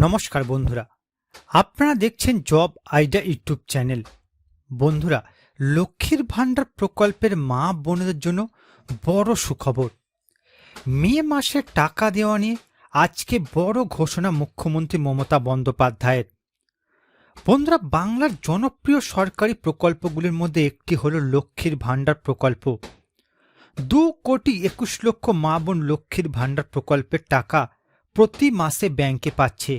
নমস্কার বন্ধুরা। আপনারা দেখছেন জব আইডিয়া ইউটিউব চ্যানেল। বন্ধুরা, লক্ষ্মীর ভাণ্ডার প্রকল্পের মা বোনদের জন্য বড় সুখবর। মে মাসে টাকা দেওয়া নিয়ে আজকে বড় ঘোষণা মুখ্যমন্ত্রী মমতা বন্দ্যোপাধ্যায়ের। বন্ধুরা, বাংলার জনপ্রিয় সরকারি প্রকল্পগুলির মধ্যে একটি হলো লক্ষ্মীর ভাণ্ডার প্রকল্প। দু কোটি একুশ লক্ষ মা বোন লক্ষ্মীর ভাণ্ডার প্রকল্পের টাকা প্রতি মাসে ব্যাংকে পাচ্ছে।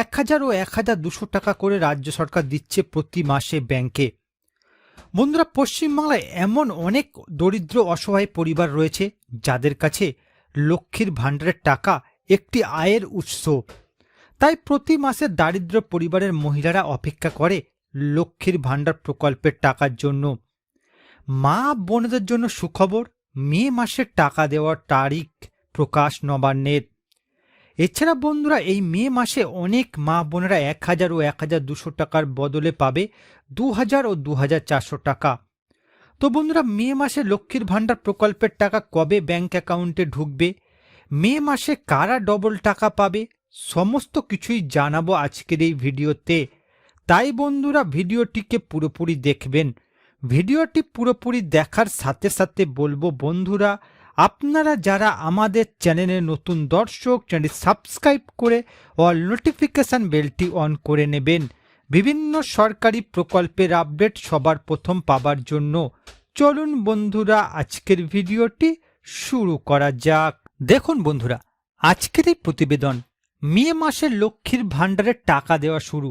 এক হাজার ও এক হাজার দুশো টাকা করে রাজ্য সরকার দিচ্ছে প্রতি মাসে ব্যাংকে। বন্ধুরা, পশ্চিমবাংলায় এমন অনেক দরিদ্র অসহায় পরিবার রয়েছে যাদের কাছে লক্ষ্মীর ভাণ্ডারের টাকা একটি আয়ের উৎস। তাই প্রতি মাসে দারিদ্র পরিবারের মহিলারা অপেক্ষা করে লক্ষ্মীর ভাণ্ডার প্রকল্পের টাকার জন্য। মা বোনদের জন্য সুখবর, মে মাসের টাকা দেওয়ার তারিখ প্রকাশ নবান্নের। এছাড়া বন্ধুরা, এই মে মাসে অনেক মা বোনেরা এক হাজার ও এক হাজার দুশো টাকার বদলে পাবে দু হাজার ও দু হাজার চারশো টাকা। তো বন্ধুরা, মে মাসে লক্ষ্মীর ভাণ্ডার প্রকল্পের টাকা কবে ব্যাংক অ্যাকাউন্টে ঢুকবে? মে মাসে কারা ডবল টাকা পাবে? সমস্ত কিছুই জানাব আজকের এই ভিডিওতে। তাই বন্ধুরা, ভিডিওটিকে পুরোপুরি দেখবেন। ভিডিওটি পুরোপুরি দেখার সাথে সাথে বলব, বন্ধুরা আপনারা যারা আমাদের চ্যানেলে নতুন দর্শক, চ্যানেলটি সাবস্ক্রাইব করে অল নোটিফিকেশান বেলটি অন করে নেবেন। বিভিন্ন সরকারি প্রকল্পের আপডেট সবার প্রথম পাবার জন্য চলুন বন্ধুরা, আজকের ভিডিওটি শুরু করা যাক। দেখুন বন্ধুরা, আজকের এই প্রতিবেদন, মে মাসে লক্ষ্মীর ভাণ্ডারের টাকা দেওয়া শুরু।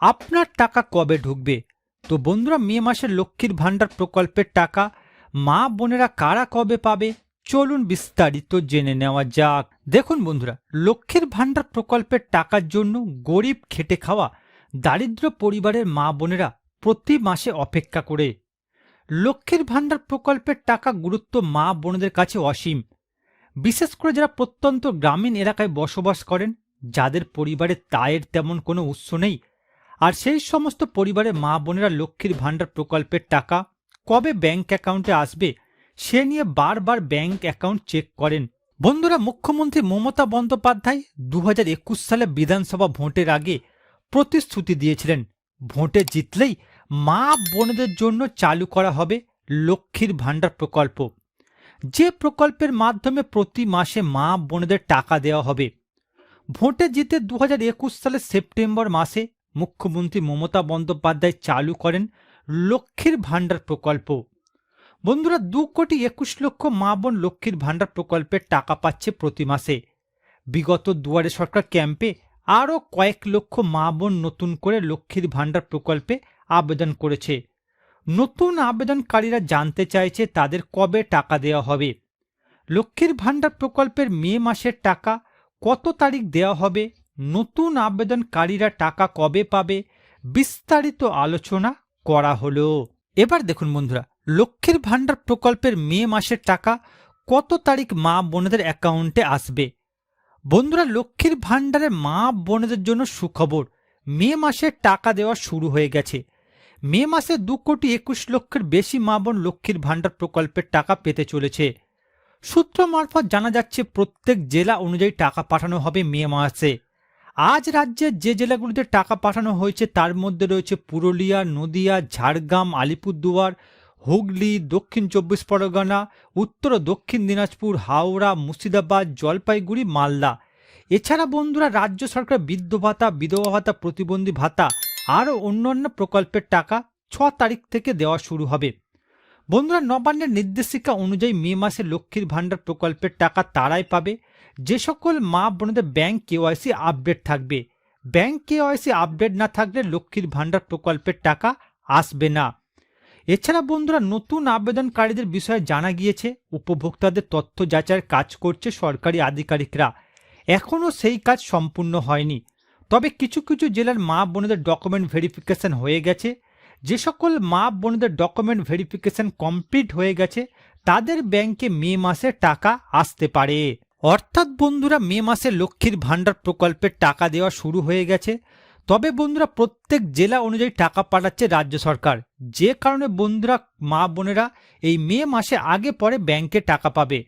আপনার টাকা কবে ঢুকবে? তো বন্ধুরা, মে মাসে লক্ষ্মীর ভাণ্ডার প্রকল্পের টাকা মা বোনেরা কারা কবে পাবে? চলুন বিস্তারিত জেনে নেওয়া যাক। দেখুন বন্ধুরা, লক্ষ্মীর ভাণ্ডার প্রকল্পের টাকার জন্য গরিব খেটে খাওয়া দারিদ্র পরিবারের মা বোনেরা প্রতি মাসে অপেক্ষা করে। লক্ষ্মীর ভাণ্ডার প্রকল্পের টাকা গুরুত্ব মা বোনদের কাছে অসীম। বিশেষ করে যারা প্রত্যন্ত গ্রামীণ এলাকায় বসবাস করেন, যাদের পরিবারে তায়ের তেমন কোনো উৎস নেই, আর সেই সমস্ত পরিবারের মা বোনেরা লক্ষ্মীর ভাণ্ডার প্রকল্পের টাকা কবে ব্যাংক অ্যাকাউন্টে আসবে সে নিয়ে বারবার ব্যাংক অ্যাকাউন্ট চেক করেন। বন্ধুরা, মুখ্যমন্ত্রী মমতা বন্দ্যোপাধ্যায় দু হাজার একুশ সালে বিধানসভা ভোটের আগে প্রতিশ্রুতি দিয়েছিলেন, ভোটে জিতলেই মা বোনদের জন্য চালু করা হবে লক্ষ্মীর ভাণ্ডার প্রকল্প। যে প্রকল্পের মাধ্যমে প্রতি মাসে মা বোনদের টাকা দেওয়া হবে। ভোটে জিতে দু সালের সেপ্টেম্বর মাসে মুখ্যমন্ত্রী মমতা বন্দ্যোপাধ্যায় চালু করেন লক্ষ্মীর ভাণ্ডার প্রকল্প। বন্ধুরা, দু কোটি একুশ লক্ষ মা বোন লক্ষ্মীর ভাণ্ডার প্রকল্পের টাকা পাচ্ছে প্রতি মাসে। বিগত দুয়ারে সরকার ক্যাম্পে আরও কয়েক লক্ষ মা বোন নতুন করে লক্ষ্মীর ভাণ্ডার প্রকল্পে আবেদন করেছে। নতুন আবেদনকারীরা জানতে চাইছে তাদের কবে টাকা দেওয়া হবে। লক্ষ্মীর ভাণ্ডার প্রকল্পের মে মাসের টাকা কত তারিখ দেওয়া হবে? নতুন আবেদনকারীরা টাকা কবে পাবে? বিস্তারিত আলোচনা করা হলো। এবার দেখুন বন্ধুরা লক্ষ্মীর ভাণ্ডার প্রকল্পের মে মাসের টাকা কত তারিখ মা বোনেদের অ্যাকাউন্টে আসবে? বন্ধুরা, লক্ষ্মীর ভাণ্ডারে মা বোনেদের জন্য সুখবর। মে মাসে টাকা দেওয়া শুরু হয়ে গেছে। মে মাসে দু কোটি একুশ লক্ষের বেশি মা বোন লক্ষ্মীর ভাণ্ডার প্রকল্পের টাকা পেতে চলেছে। সূত্র মারফত জানা যাচ্ছে, প্রত্যেক জেলা অনুযায়ী টাকা পাঠানো হবে মে মাসে। আজ রাজ্যের যে জেলাগুলিতে টাকা পাঠানো হয়েছে, তার মধ্যে রয়েছে পুরুলিয়া, নদিয়া, ঝাড়গ্রাম, আলিপুরদুয়ার হুগলি, দক্ষিণ চব্বিশ পরগনা, উত্তর দক্ষিণ দিনাজপুর, হাওড়া, মুর্শিদাবাদ, জলপাইগুড়ি, মালদা। এছাড়া বন্ধুরা, রাজ্য সরকার বৃদ্ধ ভাতা, বিধবা ভাতা, প্রতিবন্ধী ভাতা, আরও অন্যান্য প্রকল্পের টাকা ছ তারিখ থেকে দেওয়া শুরু হবে। বন্ধুরা, নবান্নের নির্দেশিকা অনুযায়ী মে মাসে লক্ষ্মীর ভাণ্ডার প্রকল্পের টাকা তারাই পাবে। যে সকল মা বোনদের ব্যাংক কেওয়াইসি আপডেট থাকবে। ব্যাংক কেওয়াইসি আপডেট না থাকলে লক্ষ্মীর ভাণ্ডার প্রকল্পের টাকা আসবে না। এছাড়া বন্ধুরা, নতুন আবেদনকারীদের বিষয়ে জানা গিয়েছে, উপভোক্তাদের তথ্য যাচাইয়ের কাজ করছে সরকারি আধিকারিকরা। এখনও সেই কাজ সম্পূর্ণ হয়নি। তবে কিছু কিছু জেলার মা বোনেদের ডকুমেন্ট ভেরিফিকেশন হয়ে গেছে। যে সকল মা বোনেদের ডকুমেন্ট ভেরিফিকেশন কমপ্লিট হয়ে গেছে, তাদের ব্যাংকে মে মাসে টাকা আসতে পারে। অর্থাৎ বন্ধুরা, মে মাসে লক্ষ্মীর ভাণ্ডার প্রকল্পের টাকা দেওয়া শুরু হয়ে গেছে। তবে বন্ধুরা প্রত্যেক জেলা অনুযায়ী টাকা পাঠাচ্ছে রাজ্য সরকার। যে কারণে বন্ধুরা, মা বোনেরা এই মে মাসে আগে পরে ব্যাংকে টাকা পাবে।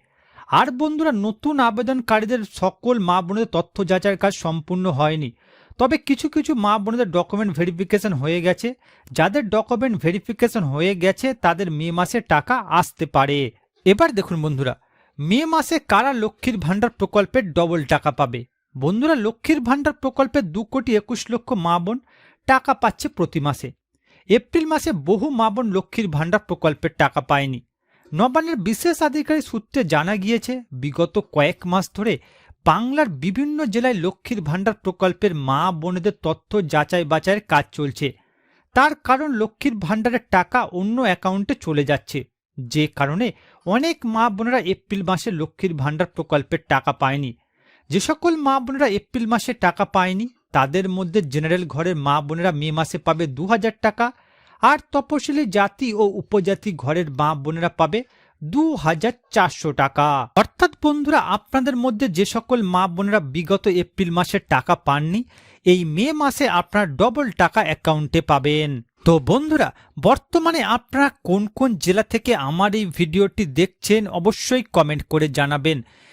আর বন্ধুরা, নতুন আবেদনকারীদের সকল মা বোনদের তথ্য যাচাইয়ের কাজ সম্পূর্ণ হয়নি। তবে কিছু কিছু মা বোনদের ডকুমেন্ট ভেরিফিকেশন হয়ে গেছে। যাদের ডকুমেন্ট ভেরিফিকেশন হয়ে গেছে, তাদের মে মাসে টাকা আসতে পারে। এবার দেখুন বন্ধুরা, মে মাসে কারা লক্ষ্মীর ভাণ্ডার প্রকল্পের ডবল টাকা পাবে? বন্ধুরা, লক্ষ্মীর ভাণ্ডার প্রকল্পে দু কোটি একুশ লক্ষ মা বোন টাকা পাচ্ছে প্রতি মাসে। এপ্রিল মাসে বহু মা বোন লক্ষ্মীর ভাণ্ডার প্রকল্পের টাকা পায়নি। নবান্নের বিশেষ আধিকারিক সূত্রে জানা গিয়েছে, বিগত কয়েক মাস ধরে বাংলার বিভিন্ন জেলায় লক্ষ্মীর ভাণ্ডার প্রকল্পের মা বোনেদের তথ্য যাচাই বাছাইয়ের কাজ চলছে। তার কারণ লক্ষ্মীর ভাণ্ডারের টাকা অন্য অ্যাকাউন্টে চলে যাচ্ছে। যে কারণে অনেক মা বোনেরা এপ্রিল মাসে লক্ষ্মীর ভাণ্ডার প্রকল্পের টাকা পায়নি। যে সকল মা বোনেরা এপ্রিল মাসে টাকা পায়নি, তাদের মধ্যে জেনারেল ঘরের মা বোনেরা মে মাসে পাবে দু হাজার টাকা, আর তপশিলি জাতি ও উপজাতি ঘরের মা বোনেরা পাবে দু হাজার চারশো টাকা। অর্থাৎ বন্ধুরা, আপনাদের মধ্যে যে সকল মা বোনেরা বিগত এপ্রিল মাসে টাকা পাননি, এই মে মাসে আপনার ডবল টাকা অ্যাকাউন্টে পাবেন। তো বন্ধুরা, বর্তমানে আপনারা কোন কোন জেলা থেকে আমার এই ভিডিওটি দেখছেন, অবশ্যই কমেন্ট করে জানাবেন।